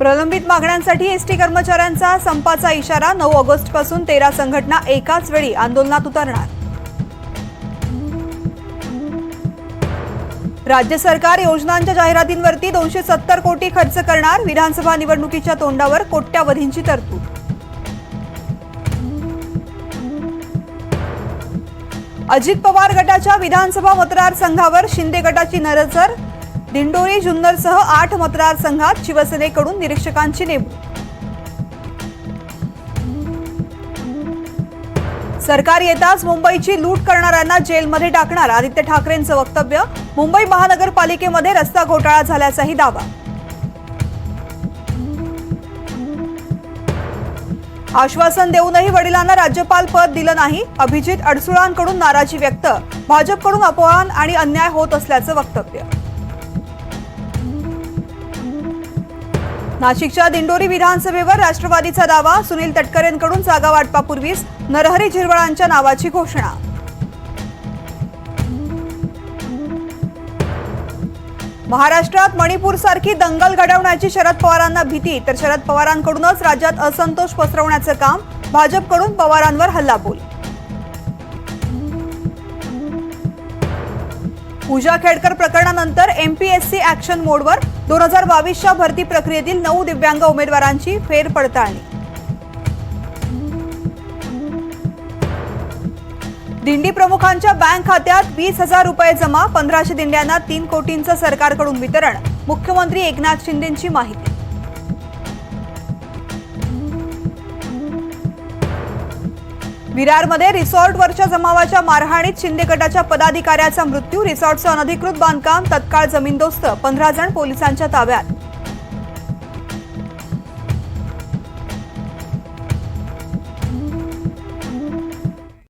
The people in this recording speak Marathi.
प्रलंबित मागण्यांसाठी एसटी कर्मचाऱ्यांचा संपाचा इशारा नऊ ऑगस्टपासून तेरा संघटना एकाच वेळी आंदोलनात उतरणार. राज्य सरकार योजनांच्या जाहिरातींवरती दोनशे सत्तर कोटी खर्च करणार विधानसभा निवडणुकीच्या तोंडावर कोट्यावधींची तरतूद. अजित पवार गटाच्या विधानसभा मतदारसंघावर शिंदे गटाची नरजर दिंडोरी जुन्नरसह आठ मतदारसंघात शिवसेनेकडून निरीक्षकांची नेमणूक. सरकार येताच मुंबईची लूट करणाऱ्यांना जेलमध्ये टाकणार आदित्य ठाकरेंचं वक्तव्य. मुंबई महानगरपालिकेमध्ये रस्ता घोटाळा झाल्याचाही दावा. आश्वासन देऊनही वडिलांना राज्यपाल पद दिलं नाही. अभिजित अडसुळांकडून नाराजी व्यक्त. भाजपकडून अपमान आणि अन्याय होत असल्याचं वक्तव्य. नाशिकच्या दिंडोरी विधानसभेवर राष्ट्रवादीचा दावा सुनील तटकरेंकडून जागा वाटपापूर्वीच नरहरी झिरवळांच्या नावाची घोषणा. महाराष्ट्रात मणिपूर सारखी दंगल घडवण्याची शरद पवारांना भीती तर शरद पवारांकडूनच राज्यात असंतोष पसरवण्याचं काम भाजपकडून पवारांवर हल्लाबोल. पूजा खेडकर प्रकरणानंतर एमपीएससी ऍक्शन मोडवर दोन हजार बावीसच्या भरती प्रक्रियेतील नऊ दिव्यांग उमेदवारांची फेरपडताळणी दिंडी प्रमुखांच्या बँक खात्यात वीस हजार रुपये जमा पंधराशे दिंड्यांना तीन कोटींचं सरकारकडून वितरण मुख्यमंत्री एकनाथ शिंदेंची माहिती. विरारमध्ये रिसॉर्टवरच्या जमावाच्या मारहाणीत शिंदे गटाच्या पदाधिकाऱ्याचा मृत्यू. रिसॉर्टचं अनधिकृत बांधकाम तत्काळ जमीनदोस्त. पंधरा जण पोलिसांच्या ताब्यात.